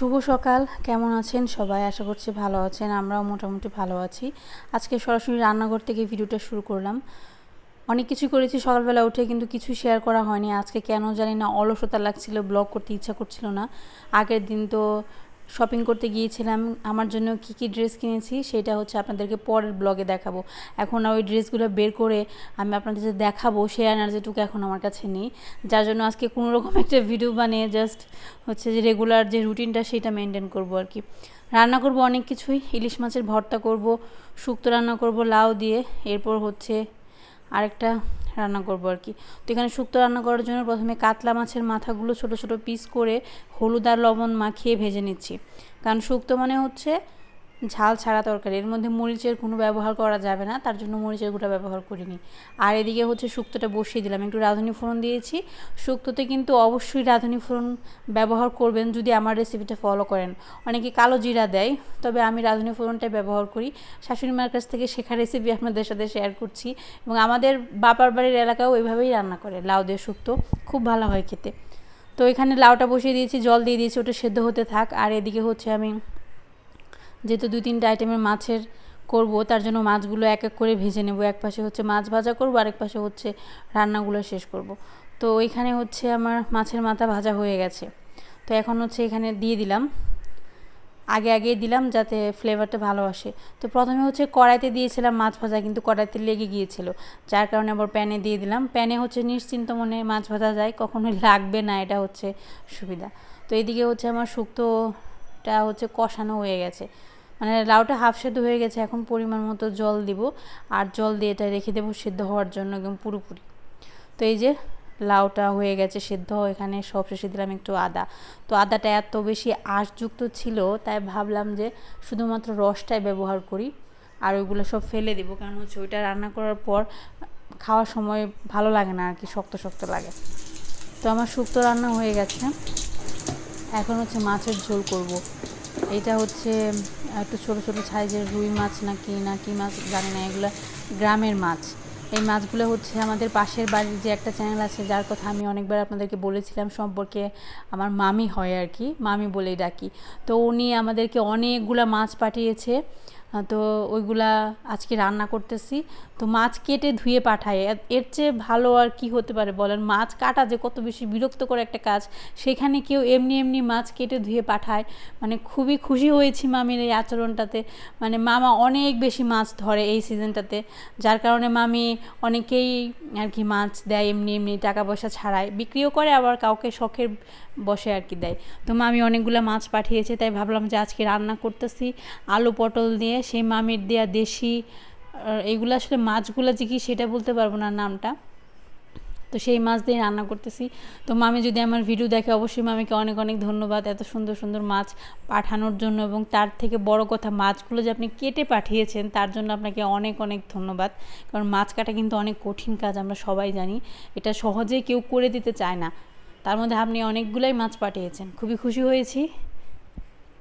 শুভ সকাল। কেমন আছেন সবাই? আশা করছি ভালো আছেন। আমরাও মোটামুটি ভালো আছি। আজকে সরাসরি রান্নাঘর থেকে ভিডিওটা শুরু করলাম। অনেক কিছু করেছি সকালবেলা উঠে, কিন্তু কিছু শেয়ার করা হয়নি। আজকে কেন জানি না অলসতা লাগছিল ব্লগ করতে ইচ্ছা করছিল না। আগের দিন তো শপিং করতে গিয়েছিলাম, আমার জন্য কি কি ড্রেস কিনেছি সেটা হচ্ছে আপনাদেরকে পরের ব্লগে দেখাবো। এখন ওই ড্রেসগুলো বের করে আমি আপনাদের যে দেখাবো, সেই এনার্জিটুকু এখন আমার কাছে নেই। যার জন্য আজকে কোনো রকম একটা ভিডিও বানিয়ে জাস্ট হচ্ছে যে রেগুলার যে রুটিনটা সেটা মেনটেন করব আর কি। রান্না করব অনেক কিছুই, ইলিশ মাছের ভর্তা করব, শুক্তো রান্না করব, লাউ দিয়ে, এরপর হচ্ছে আরেকটা রান্না করব আর কি। তো এখানে শুক্তো রান্না করার জন্য প্রথমে কাতলা মাছের মাথাগুলো ছোট ছোট পিস করে হলুদ আর লবণ মাখিয়ে ভেজে নিচ্ছি। কারণ শুক্তো মানে হচ্ছে ঝাল ছাড়া তরকারি। এর মধ্যে মরিচের কোনো ব্যবহার করা যাবে না, তার জন্য মরিচের গুঁড়া ব্যবহার করিনি। আর এদিকে হচ্ছে শুক্তোটা বসিয়ে দিলাম। একটু রাঁধুনি ফোড়ন দিয়েছি। শুক্তোতে কিন্তু অবশ্যই রাঁধুনি ফোড়ন ব্যবহার করবেন যদি আমার রেসিপিটা ফলো করেন। অনেকে কালো জিরা দেয়, তবে আমি রাঁধুনি ফোড়নটাই ব্যবহার করি। শাশুড়ি মার কাছ থেকে শেখা রেসিপি আপনাদের সাথে শেয়ার করছি। এবং আমাদের বাপার বাড়ির এলাকাও ওইভাবেই রান্না করে, লাউ দিয়ে শুক্তো। খুব ভালো হয় খেতে। তো এখানে লাউটা বসিয়ে দিয়েছি, জল দিয়ে দিয়েছি, ওটা সেদ্ধ হতে থাক। আর এদিকে হচ্ছে আমি যেহেতু দুই তিনটা আইটেমের মাছের করব, তার জন্য মাছগুলো এক এক করে ভেজে নেব। এক পাশে হচ্ছে মাছ ভাজা করব, আরেক পাশে হচ্ছে রান্নাগুলো শেষ করব। তো ওইখানে হচ্ছে আমার মাছের মাথা ভাজা হয়ে গেছে। তো এখন হচ্ছে এখানে দিয়ে দিলাম। আগে আগে দিলাম যাতে ফ্লেভারটা ভালো আসে। তো প্রথমে হচ্ছে কড়াইতে দিয়েছিলাম মাছ ভাজা, কিন্তু কড়াইতে লেগে গিয়েছিল। যার কারণে আবার প্যানে দিয়ে দিলাম। প্যানে হচ্ছে নিশ্চিন্ত মনে মাছ ভাজা যায়, কখনোই লাগবে না, এটা হচ্ছে সুবিধা। তো এদিকে হচ্ছে আমার শুক্তোটা হচ্ছে কষানো হয়ে গেছে। মানে লাউটা হাফ সেদ্ধ হয়ে গেছে, এখন পরিমাণ মতো জল দিব। আর জল দিয়ে এটা রেখে দেবো সেদ্ধ হওয়ার জন্য একদম পুরোপুরি। তো এই যে লাউটা হয়ে গেছে সেদ্ধ, এখানে সব শেষে দিলাম একটু আদা। তো আদাটা এত বেশি আঁশযুক্ত ছিল, তাই ভাবলাম যে শুধুমাত্র রসটাই ব্যবহার করি। আর ওইগুলো সব ফেলে দিব, কারণ হচ্ছে ওইটা রান্না করার পর খাওয়ার সময় ভালো লাগে না, আর কি শক্ত শক্ত লাগে। তো আমার শুক্তো রান্না হয়ে গেছে। এখন হচ্ছে মাছের ঝোল করব। এটা হচ্ছে একটু ছোটো ছোটো সাইজের রুই মাছ না কি না কি মাছ জানি না, এগুলো গ্রামের মাছ। এই মাছগুলো হচ্ছে আমাদের পাশের বাড়ির যে একটা চ্যানেল আছে, যার কথা আমি অনেকবার আপনাদেরকে বলেছিলাম, সম্পর্কে আমার মামি হয় আর কি, মামি বলেই ডাকি। তো উনি আমাদেরকে অনেকগুলো মাছ পাঠিয়েছে। তো ওইগুলা আজকে রান্না করতেছি। তো মাছ কেটে ধুয়ে পাঠায় এর চেয়ে ভালো আর কি হতে পারে বলেন? মাছ কাটা যে কত বেশি বিরক্তকর একটা কাজ। সেখানে কেউ এমনি এমনি মাছ কেটে ধুয়ে পাঠায়। মানে খুবই খুশি হয়েছি মামির এই আচরণটাতে। মানে মামা অনেক বেশি মাছ ধরে এই সিজনটাতে। যার কারণে মামি অনেকেই আর কি মাছ দেয়, এমনি এমনি টাকা পয়সা ছাড়ায়। বিক্রিও করে, আবার কাউকে শখের বসে আর কি দেয়। তো মামি অনেকগুলো মাছ পাঠিয়েছে, তাই ভাবলাম যে আজকে রান্না করতেছি। আলু পটল দিয়ে সেই মামির দেয়া দেশি এগুলো আসলে মাছগুলো যে কি সেটা বলতে পারব না নামটা। তো সেই মাছ দিয়ে রান্না করতেছি। তো মামি যদি আমার ভিডিও দেখে, অবশ্যই মামিকে অনেক অনেক ধন্যবাদ এত সুন্দর সুন্দর মাছ পাঠানোর জন্য এবং তার থেকে বড় কথা মাছগুলো যে আপনি কেটে পাঠিয়েছেন, তার জন্য আপনাকে অনেক অনেক ধন্যবাদ। কারণ মাছ কাটা কিন্তু অনেক কঠিন কাজ, আমরা সবাই জানি। এটা সহজে কেউ করে দিতে চায় না। তার মধ্যে আপনি অনেকগুলোই মাছ পাঠিয়েছেন। খুবই খুশি হয়েছি।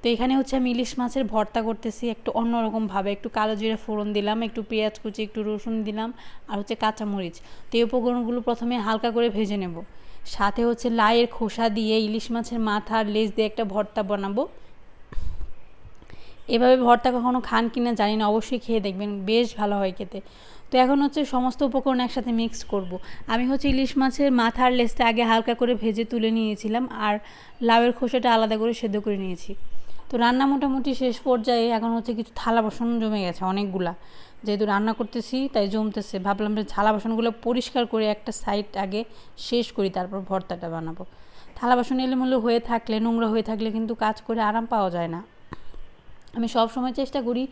তো এখানে হচ্ছে আমি ইলিশ মাছের ভর্তা করতেছি, একটু অন্যরকমভাবে। একটু কালো জিরে ফোড়ন দিলাম, একটু পেঁয়াজ কুচি, একটু রসুন দিলাম, আর হচ্ছে কাঁচামরিচ। তো এই উপকরণগুলো প্রথমে হালকা করে ভেজে নেব। সাথে হচ্ছে লাইয়ের খোসা দিয়ে ইলিশ মাছের মাথা আর লেজ দিয়ে একটা ভর্তা বানাবো। এভাবে ভর্তা কখনো খান কিনা জানি না, অবশ্যই খেয়ে দেখবেন, বেশ ভালো হয় খেতে। তো এখন হচ্ছে সমস্ত উপকরণ একসাথে মিক্স করব। আমি হচ্ছে ইলিশ মাছের মাথার লেজটা আগে হালকা করে ভেজে তুলে নিয়েছিলাম, আর লাউয়ের খোসাটা আলাদা করে সেদ্ধ করে নিয়েছি। তো রান্না মোটামুটি শেষ পর্যায়ে এখন হচ্ছে কিছু থালা বাসন জমে গেছে অনেকগুলা। যেহেতু রান্না করতেছি, তাই জমতেছে। ভাবলাম যে থালা বাসনগুলো পরিষ্কার করে একটা সাইড আগে শেষ করি, তারপর ভর্তাটা বানাবো। থালা বাসন এলে এলোমেলো হয়ে থাকলে, নোংরা হয়ে থাকলে কিন্তু কাজ করে আরাম পাওয়া যায় না। আমি সব সময় চেষ্টা করি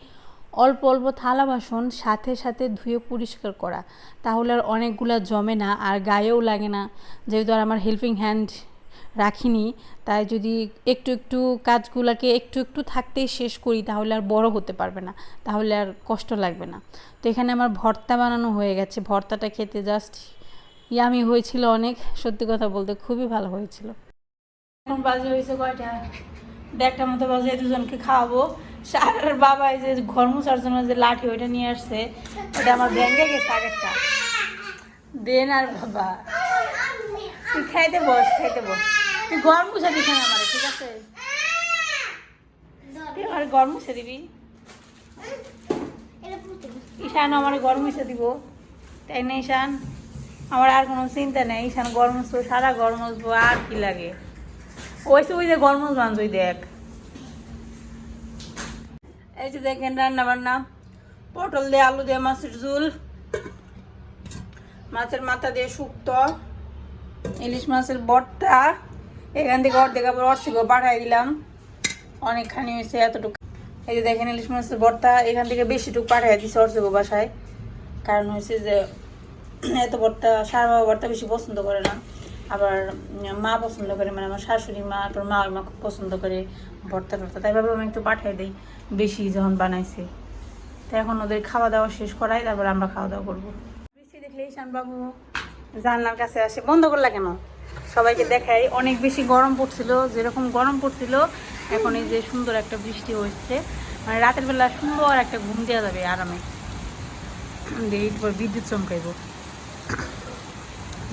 অল্প অল্প থালা বাসন সাথে সাথে ধুয়ে পরিষ্কার করা। তাহলে আর অনেকগুলা জমে না, আর গায়েও লাগে না। যেহেতু আর আমার হেল্পিং হ্যান্ড রাখিনি, তাই যদি একটু একটু কাজগুলোকে একটু একটু থাকতেই শেষ করি, তাহলে আর বড় হতে পারবে না, তাহলে আর কষ্ট লাগবে না। তো এখানে আমার ভর্তা বানানো হয়ে গেছে, ভর্তাটা খেতে জাস্ট ইয়ামি হয়েছিল অনেক, সত্যি কথা বলতে খুবই ভালো হয়েছিল। এখন বাজে হয়েছে কয়টা? দেড়টা মতো বাজে, দুজনকে খাওয়াবো। সারার বাবা এই যে ঘর মোছার জন্য যে লাঠি, ওইটা নিয়ে আসছে, ওটা আমার ভেঙে গেছে আগেরটা। দেন আর বাবা। তুই খাইতে বস খাইতে বস। তুই ঘর মুছা দিস না আমার, ঠিক আছে? আমার গরম মুছে দিবি। ঈশান আমার গরম মুছে দিব। তাই না, ঈশান? আমার আর কোনো চিন্তা নেই, ঈশান গরম মুছবো, সারা গরম মুছবো, আর কি লাগে? ওই ওই যে গরম মুছ বান্ধবী দেখ। এই যে দেখেন রান্না বান্না পটল দিয়ে আলু দিয়ে মাছের ঝুল। মাছের মাথা দিয়ে শুক্তো। ইলিশ মাছের বটটা। এখান থেকে অর্ধেক আবার অর্ধেকও পাঠাই দিলাম। অনেকখানি হয়েছে এতটুকু। এই যে দেখেন ইলিশ মাছের বটটা, এখান থেকে বেশিটুকু পাঠাই দিচ্ছে অর্ধেকও বাসায়। কারণ হয়েছে যে, এত বটটা, সার বাবা বটটা বেশি পছন্দ করে না। আবার মা পছন্দ করে মানে আমার শাশুড়ি মা, তারপর মা ওই মা খুব পছন্দ করে ভর্তা টর্তা তাই ভাবে আমি একটু পাঠাই দিই, বেশি যখন বানাইছে। তো এখন ওদের খাওয়া দাওয়া শেষ করাই, তারপর আমরা খাওয়া দাওয়া করব। বৃষ্টি দেখলে ঈশান বাবু জানলার কাছে আসে, বন্ধ করলা কেন? সবাইকে দেখাই, অনেক বেশি গরম পড়ছিল, যেরকম গরম পড়ছিল, এখন এই যে সুন্দর একটা বৃষ্টি হচ্ছে। মানে রাতের বেলা সুন্দর একটা ঘুম দেওয়া যাবে আরামে। বিদ্যুৎ চমকাইব।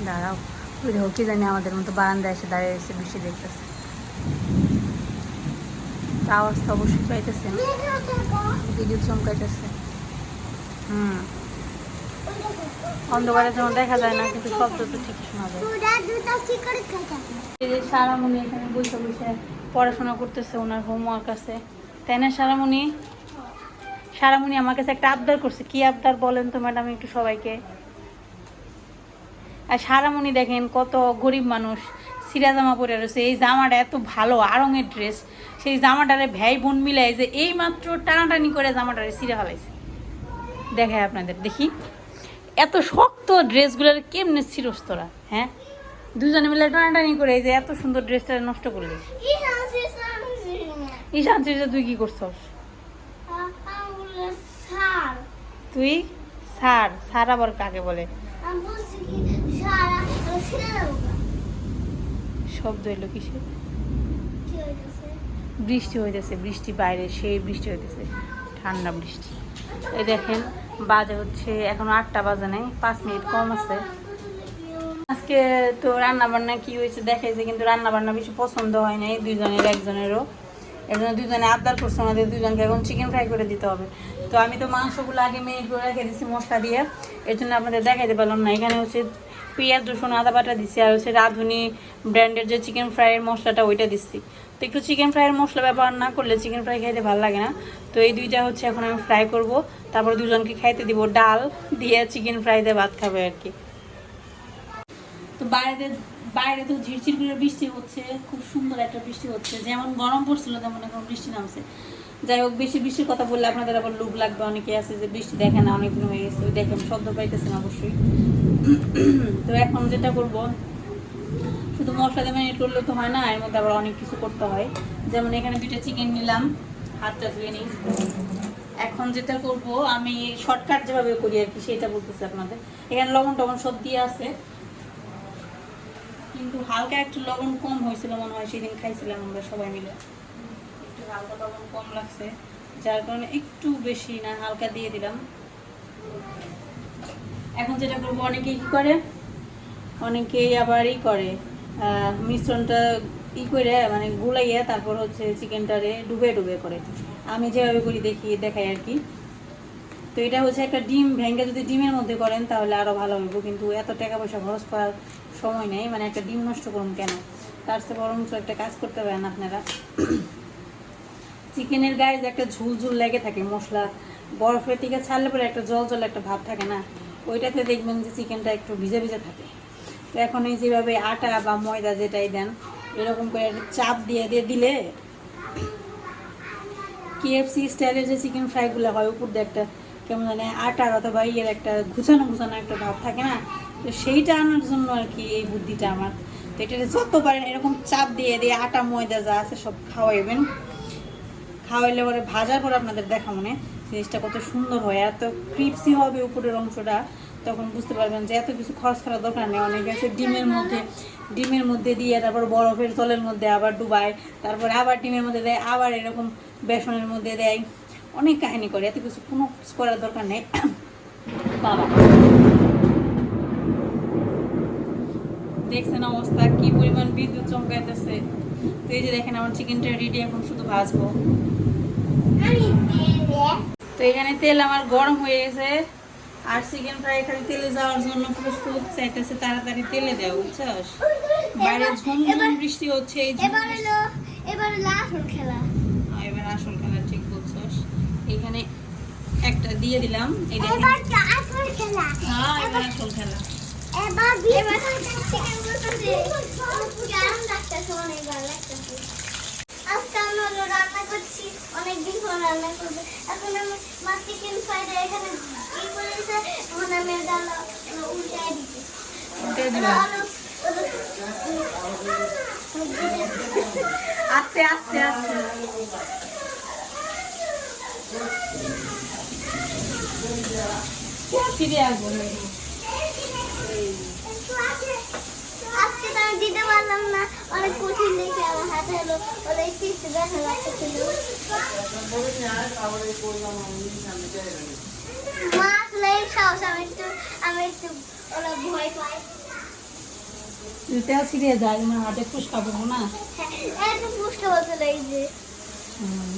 দাঁড়াও, ওই দেখো, কি জানি আমাদের মতো বারান্দায় এসে দাঁড়িয়ে এসে বৃষ্টি দেখতেছে। আওয়াজ তো অবশ্যই পাইতেছে। বিদ্যুৎ চমকাইতেছে। হুম। অন্ধকারে যেমন দেখা যায় না, কিন্তু শব্দ তো ঠিকই শোনা যায়। এই যে সারামণি এখানে বসে বসে পড়াশোনা করতেছে, ওনার হোমওয়ার্ক আছে। তাই না, সারামণি? সারামণি আমার কাছে একটা আবদার করছে। কি আবদার বলেন তো ম্যাডাম একটু সবাইকে? আর সারামণি দেখেন কত গরিব মানুষ সিরা জামা পরে রয়েছে। এই জামাটা এত ভালো আরঙের ড্রেস সেই জামাটারে ভাই বোন মিলাই যে এই মাত্র টানাটানি করে জামাটারে সিরা ফেলাইছে। দেখায় আপনাদের, দেখি। এত শক্ত ড্রেসগুলোর কেমনে ছিরস তোরা হ্যাঁ? দুজনে মিলে টানাটানি করে এই যে এত সুন্দর ড্রেসটা নষ্ট করলি। ঈশান চিরজা তুই কি করছস? তুই সার সার আবার কাকে বলে? শব্দ এলো কিসের? বৃষ্টি হইতেছে, বৃষ্টি বাইরে, সেই বৃষ্টি হইতেছে, ঠান্ডা বৃষ্টি। এই দেখেন বাজে হচ্ছে, এখন আটটা বাজে নেই, পাঁচ মিনিট কম আছে। আজকে তো রান্না বান্না কি হয়েছে দেখাইছে, কিন্তু রান্না বান্না বেশি পছন্দ হয় নাই, দুইজনের, একজনেরও। এর জন্য দুজনে আবদার করছে আমাদের দুজনকে এখন চিকেন ফ্রাই করে দিতে হবে। তো আমি তো মাংসগুলো আগে মিনিট করে রেখে দিচ্ছি মশলা দিয়ে, এর জন্য আপনাদের দেখাইতে পারলাম না। এখানে হচ্ছে পেঁয়াজ, রসুন, আদা বাটা দিচ্ছি আর হচ্ছে রাঁধুনি ব্র্যান্ডের যে চিকেন ফ্রাইয়ের মশলাটা, ওইটা দিচ্ছি তো একটু চিকেন ফ্রাইয়ের মশলা ব্যবহার না করলে চিকেন ফ্রাই খাইতে ভালো লাগে না। তো এই দুইটা হচ্ছে এখন আমি ফ্রাই করব। তারপর দুজনকে খাইতে দিব ডাল, দিয়ে চিকেন ফ্রাই দিয়ে ভাত খাবে আর কি। তো বাইরে বাইরে তো ঝিরঝির করে বৃষ্টি হচ্ছে, খুব সুন্দর একটা বৃষ্টি হচ্ছে। যেমন গরম পড়ছিল, তেমন এখন বৃষ্টি নামছে। যাই হোক, বেশি বৃষ্টির কথা বললে আপনাদের আবার লোভ লাগবে, অনেকে আছে যে বৃষ্টি দেখে না অনেকদিন হয়ে গেছে। দেখেন শব্দ পাইতেছেন অবশ্যই। তো এখন যেটা করব শুধু মশলা দিয়ে ম্যারিনেট করলে তো হয় না, এর মধ্যে আবার অনেক কিছু করতে হয়। যেমন এখানে দুইটা চিকেন নিলাম, হাতটা ধুয়ে নিই। এখন যেটা করব, আমি শর্টকাট যেভাবে করি আর কি, সেটা বলতেছি আপনাদের। এখানে লবণ টবণ সব দিয়ে আছে। কিন্তু হালকা একটু লবণ কম হয়েছিল মনে হয়, সেদিন খাইছিলাম আমরা সবাই মিলে। একটু হালকা লবণ কম লাগছে, যার কারণে একটু বেশি না, হালকা দিয়ে দিলাম। এখন যেটা করব, অনেকেই কি করে? অনেকেই আবার ই করে। মিশ্রণটা ই করে মানে গুলাইয়া তারপর হচ্ছে চিকেনটারে ডুবে ডুবে করে। আমি যেভাবে করি দেখি, দেখাই আর কি। তো এটা হচ্ছে একটা ডিম, ভেঙে যদি ডিমের মধ্যে করেন তাহলে আরও ভালো হইব, কিন্তু এত টাকা পয়সা খরচ করার সময় নেই মানে একটা ডিম নষ্ট করুন কেন? তার চেয়ে বরঞ্চ একটা কাজ করতে পারেন আপনারা। চিকেনের গায়ে যে একটা ঝুল ঝুল লেগে থাকে মশলা বরফের থেকে ছাড়লে পরে একটা জল জল একটা ভাব থাকে না? ওইটাতে দেখবেন যে চিকেনটা একটু ভিজে ভিজে থাকে। তো এখন এই যেভাবে আটা বা ময়দা যেটাই দেন, এরকম করে চাপ দিয়ে দিয়ে দিলে কেএফসি স্টাইলের যে চিকেন ফ্রাইগুলো হয়, উপর দিয়ে একটা কেমন জানে আটার অথবা ইয়ের একটা ঘুচানো ঘুচানো একটা ভাব থাকে না, তো সেইটা আনার জন্য আর কি এই বুদ্ধিটা আমার। তো এটা যত পারেন এরকম চাপ দিয়ে দিয়ে আটা, ময়দা যা আছে সব খাওয়াইবেন, খাওয়াইলে পরে ভাজার পর আপনাদের দেখা মনে জিনিসটা কত সুন্দর হয়, এত ক্রিপসি হবে উপরের অংশটা। তখন বুঝতে পারবেন যে এত কিছু খরচ করার দরকার নেই। অনেকে আছে ডিমের মধ্যে ডিমের মধ্যে দিয়ে তারপর বরফের তলের মধ্যে আবার ডুবায় তারপরে আবার ডিমের মধ্যে দেয় আবার এরকম বেসনের মধ্যে দেয়। অনেক কাহিনী করে এত কিছু কোনো কিছু করার দরকার নেই। বাবা। দেখছেন অবস্থা কি পরিমাণ বিদ্যুৎ চমকাইতেছে। তো এই যে দেখেন আমার চিকেনটা রেডি এখন শুধু ভাজবো। তো এখানে তেল আমার গরম হয়ে গেছে। আর চিকেন ফ্রাই খালি তেলে যাওয়ার জন্য প্রস্তুত চাইতেছে তাড়াতাড়ি তেলে দেওয়া বুঝছস? বাইরে ঝুম ঝুম বৃষ্টি হচ্ছে এই এবার হলো এবার হলো আসল খেলা। এবার আসল খেলা ঠিক বলছস। এখানে একটা দিয়ে দিলাম এই এবার আসল খেলা। হ্যাঁ এবার আসল খেলা। এবার এবার চিকেন করতেছে কেমন লাগতেছে? অনেক ভালো লাগতেছে। আজকে আমি হলো রান্না করছি। অনেক দিন পর রান্না করব। এখন আমি মা চিকেন ফ্রাইড এখানে আস্তে আস্তে আস্তে ফিরে আসব আমি দিতে পারলাম না। অনেক কঠিন দেখে আমার হাতে হলো এই পিসে দেখা লাগতেছিল। মা আসলে সাহস আমি একটু আমি একটু ওরা ভয় পাই। তেল ছিঁড়ে যায় আমার হাতে ফুসকা পড়ব না? হ্যাঁ বলছিল এই যে।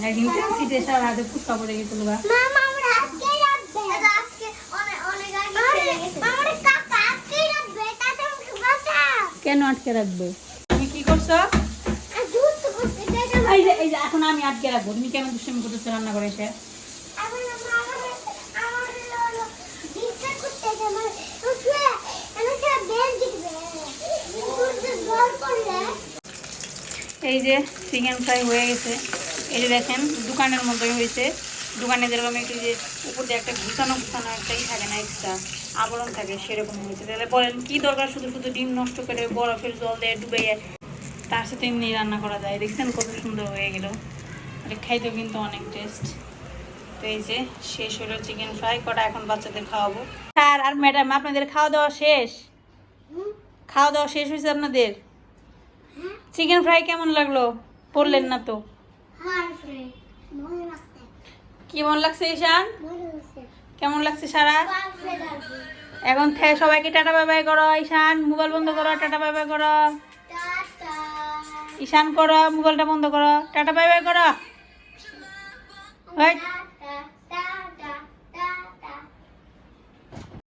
একদিন তেল ছিটে সব হাতে ফুসকা পড়ে গেছিল মামা আমরা আজকে রাখবে এটা আজকে অনেক অনেক আগে ছেড়ে গেছে আমার কাকা আজকে রাখবে তাতে আমাকে বাঁচা কেন আটকে রাখবে? তুমি কি করছ? এই যে এই যে এখন আমি আটকে রাখব। তুমি কেন দুষ্টামি করতেছো রান্না করে এসে এই যে চিকেন ফ্রাই হয়ে গেছে। এই যে দেখেন দোকানের মতোই হয়েছে। দোকানে যেরকম একটু যে উপর দিয়ে একটা ঘুষানো ঘুষানো একটাই থাকে না এক্সট্রা আবরণ থাকে সেরকম হয়েছে। তাহলে বলেন কি দরকার শুধু শুধু ডিম নষ্ট করে বরফের জল দিয়ে ডুবে তার সাথে এমনি রান্না করা যায়? দেখছেন কত সুন্দর হয়ে গেল। এটা খাইতেও কিন্তু অনেক টেস্ট তো এই যে শেষ হলো চিকেন ফ্রাই করা এখন বাচ্চাদের খাওয়াবো? স্যার আর ম্যাডাম আপনাদের খাওয়া দাওয়া শেষ? খাওয়া দাওয়া শেষ হয়েছে আপনাদের? চিকেন ফ্রাই কেমন লাগল? বললেন না তো? ফ্রেন্ড মনে লাগছে ঈশান? কেমন লাগছে সারা? এখন থে- সবাইকে টাটা বাই বাই করো ঈশান। মোবাইল বন্ধ করো টাটা বাই বাই করো। ঈশান করো মোবাইলটা বন্ধ করো। টাটা বাই বাই করো।